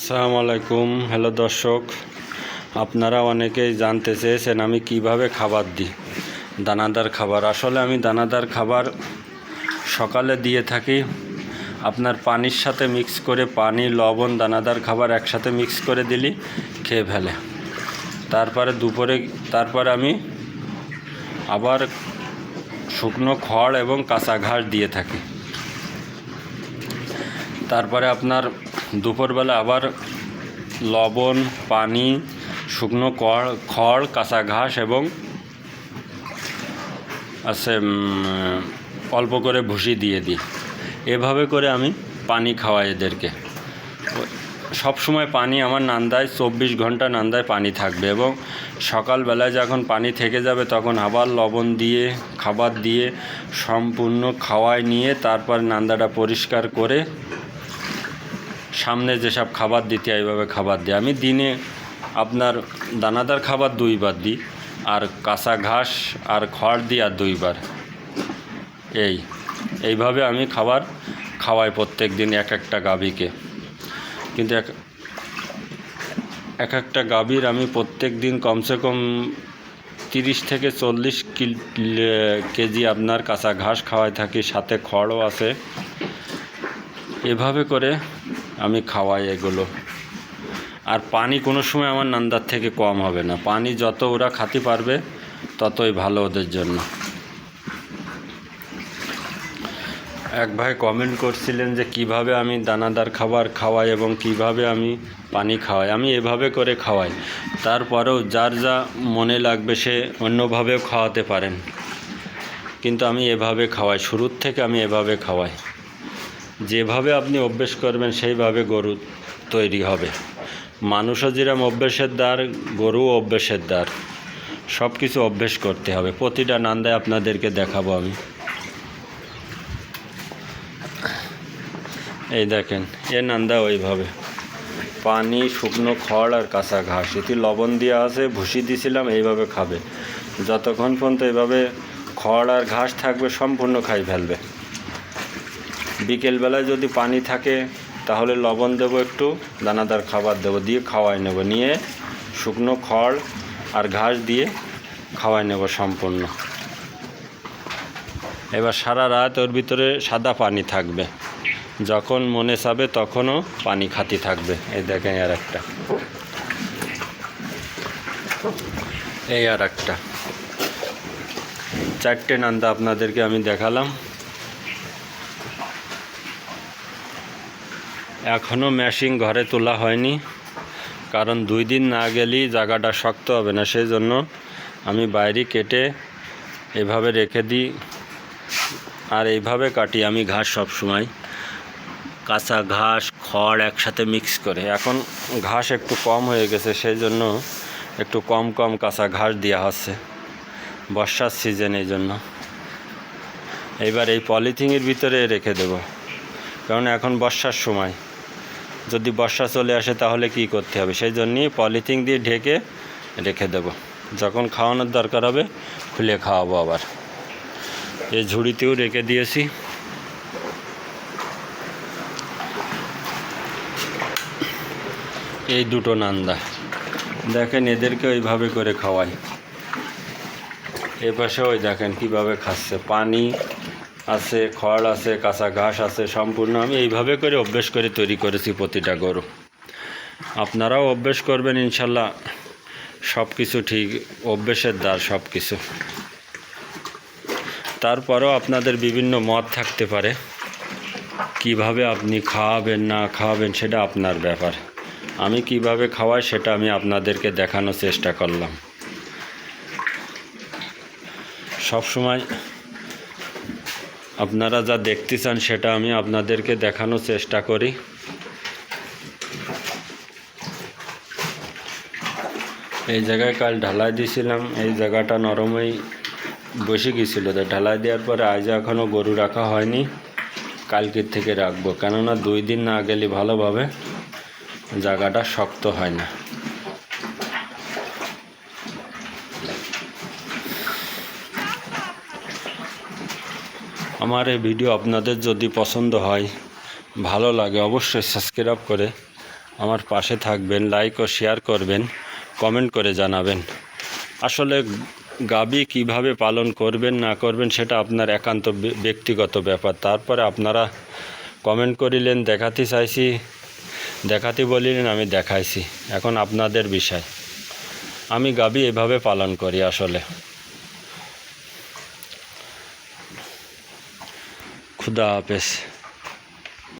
আসসালামু আলাইকুম। হ্যালো দর্শক, আপনারা অনেকেই জানতে চেয়েছেন আমি কীভাবে খাবার দিই। দানাদার খাবার। আসলে আমি দানাদার খাবার সকালে দিয়ে থাকি। আপনার পানির সাথে মিক্স করে পানি, লবণ, দানাদার খাবার একসাথে মিক্স করে দিলি, খেয়ে ফেলে। তারপরে দুপুরে, তারপরে আমি আবার শুকনো খড় এবং কাঁচা ঘাস দিয়ে থাকি। তারপরে আপনার দুপুরবেলা আবার লবণ, পানি, শুকনো খড় খড়, কাঁচা ঘাস এবং আছে অল্প করে ভুসি দিয়ে দিই। এভাবে করে আমি পানি খাওয়াই এদেরকে। সব সময় পানি, আমার নান্দায় চব্বিশ ঘণ্টা নান্দায় পানি থাকবে এবং সকালবেলায় যখন পানি থেকে যাবে তখন আবার লবণ দিয়ে, খাবার দিয়ে সম্পূর্ণ খাওয়াই নিয়ে তারপর নান্দাটা পরিষ্কার করে সামনে যেসব খাবার দিতে এইভাবে খাবার দিই। আমি দিনে আপনার দানাদার খাবার দুইবার দিই, আর কাঁচা ঘাস আর খড় দিই আর দুইবার। এই, এইভাবে আমি খাবার খাওয়াই প্রত্যেক দিন এক একটা গাভীকে। কিন্তু এক এক একটা গাভীর আমি প্রত্যেক দিন কমসে কম তিরিশ থেকে চল্লিশ কেজি আপনার কাঁচা ঘাস খাওয়াই থাকি, সাথে খড়ও আছে। এভাবে করে আমি খাওয়াই এগুলো। আর পানি কোনো সময় আমার নান্দার থেকে কম হবে না। পানি যত ওরা খাতে পারবে, ততই ভালো ওদের জন্য। এক ভাই কমেন্ট করছিলেন যে কীভাবে আমি দানাদার খাবার খাওয়াই এবং কীভাবে আমি পানি খাওয়াই। আমি এভাবে করে খাওয়াই। তারপরেও যার যা মনে লাগবে সে অন্যভাবেও খাওয়াতে পারেন। কিন্তু আমি এভাবে খাওয়াই। শুরুর থেকে আমি এভাবে খাওয়াই। যেভাবে আপনি অভ্যেস করবেন, সেইভাবে গরু তৈরি হবে। মানুষও যেরকম অভ্যেসের দ্বার, গরুও অভ্যেসের দ্বার। সব কিছু অভ্যেস করতে হবে। প্রতিটা নান্দায় আপনাদেরকে দেখাবো আমি। এই দেখেন, এ নান্দা ওইভাবে। পানি, শুকনো খড় আর কাঁচা ঘাস। এটি লবণ দেওয়া আছে, ভুসি দিছিলাম, এইভাবে খাবে। যতক্ষণ পর্যন্ত এইভাবে খড় আর ঘাস থাকবে, সম্পূর্ণ খাই ফেলবে। বিকেলবেলায় যদি পানি থাকে, তাহলে লবণ দেবো একটু, দানাদার খাবার দেবো, দিয়ে খাওয়াই নেব। নিয়ে শুকনো খড় আর ঘাস দিয়ে খাওয়াই নেব সম্পূর্ণ। এবার সারা রাত ওর ভিতরে সাদা পানি থাকবে। যখন মনে চাবে তখনও পানি খাতি থাকবে। এই দেখেন আর একটা এই আর একটা চারটে নান্দা আপনাদেরকে আমি দেখালাম। এখনও ম্যাশিং ঘরে তোলা হয়নি। কারণ দুই দিন না গেলেই জায়গাটা শক্ত হবে না সেই জন্য আমি বাইরে কেটে এভাবে রেখে দিই। আর এইভাবে কাটি আমি ঘাস সব সময়। কাঁচা ঘাস, খড় একসাথে মিক্স করে। এখন ঘাস একটু কম হয়ে গেছে সেই জন্য একটু কম কম কাঁচা ঘাস দেওয়া হচ্ছে বর্ষার সিজন এই জন্য। এইবার এই পলিথিনের ভিতরে রেখে দেব। কারণ এখন বর্ষার সময়। যদি বর্ষা চলে আসে তাহলে কি করতে হবে? সেই জন্যই পলিথিন দিয়ে ঢেকে রেখে দেব। যখন খাওয়ানোর দরকার হবে, খুলে খাওয়াবো আবার। এই ঝুড়িতেও রেখে দিয়েছি। এই দুটো নান্দা। দেখেন, এদেরকে ওইভাবে করে খাওয়াই। এ পাশে ওই দেখেন কীভাবে খাচ্ছে। পানি আছে, খড় আছে, কাঁচা ঘাস আছে, সম্পূর্ণ আমি এইভাবে করে অভ্যেস করে তৈরি করেছি প্রতিটা গরু। আপনারাও অভ্যেস করবেন ইনশাল্লাহ সব কিছু ঠিক, অভ্যেসের দ্বার সব কিছু তারপরেও আপনাদের বিভিন্ন মত থাকতে পারে, কীভাবে আপনি খাওয়াবেন, না খাওয়াবেন সেটা আপনার ব্যাপার। আমি কীভাবে খাওয়াই সেটা আমি আপনাদেরকে দেখানোর চেষ্টা করলাম। সব সময় আপনারা যা দেখতে চান সেটা আমি আপনাদেরকে দেখানোর চেষ্টা করি। এই জায়গায় কাল ঢালাই দিয়েছিলাম, এই জায়গাটা নরমই বসে গিয়েছিল। তো ঢালাই দেওয়ার পরে আজ এখনও গরু রাখা হয়নি, কালকের থেকে রাখব। কেননা দুই দিন না গেলে ভালোভাবে জায়গাটা শক্ত হয় না। আমার এই ভিডিও আপনাদের যদি পছন্দ হয়, ভালো লাগে অবশ্যই সাবস্ক্রাইব করে আমার পাশে থাকবেন, লাইক ও শেয়ার করবেন, কমেন্ট করে জানাবেন। আসলে গাবি কীভাবে পালন করবেন, না করবেন সেটা আপনার একান্ত ব্যক্তিগত ব্যাপার। তারপরে আপনারা কমেন্ট করিলেন, দেখাতে চাইছি, দেখাতে বলিলেন, আমি দেখাইছি। এখন আপনাদের বিষয়। আমি গাবি এভাবে পালন করি আসলে। খুদা হাফেজ